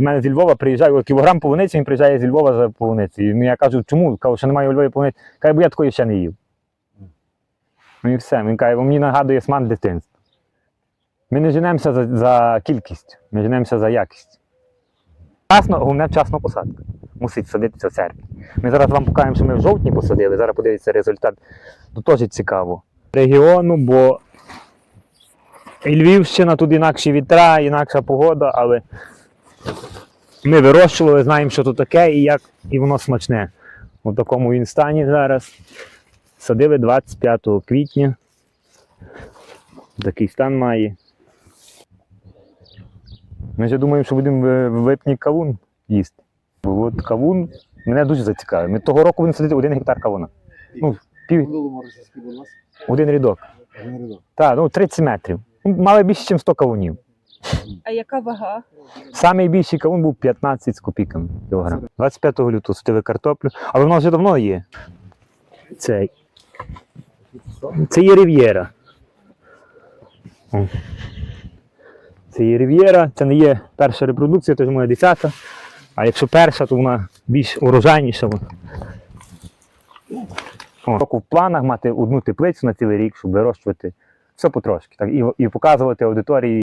У мене зі Львова приїжджає кілограм полуниці, він приїжджає зі Львова за полуницею. Ну я кажу, чому? Кажу, що немає у Львові полуниці. Каже, бо я такої ще не їв. Ну і все. Він каже, «Бо мені нагадує смак дитинства. Ми не женемося за, за кількість, ми женемося за якість. Вчасно, головне вчасно посадка. Мусить садитися в серпні. Ми зараз вам покажемо, що ми в жовтні посадили, зараз подивіться результат. Ну, теж цікаво. Регіону, бо і Львівщина, тут інакші вітра, інакша погода, але ми вирощували, знаємо, що тут таке і як, і воно смачне. У такому він стані зараз. Садили 25 квітня. Такий стан має. Ми вже думаємо, що будемо в липні кавун їсти. Бо от кавун мене дуже зацікавив. Ми того року будемо садити один гектар кавуна. Ну, пів, один рядок. Один рядок. Так, ну 30 метрів. Мали більше, ніж 100 кавунів. А яка вага? Самий більший кавун був 15 з копійками кілограм. 25 лютого садили картоплю, але воно вже давно є. Цей. Це є Рів'єра. Це є Рів'єра, це не є перша репродукція, це ж моя десята. А якщо перша, то вона більш урожайніша. О. Року в планах мати одну теплицю на цілий рік, щоб вирощувати все потрошки. Так, і, і показувати аудиторії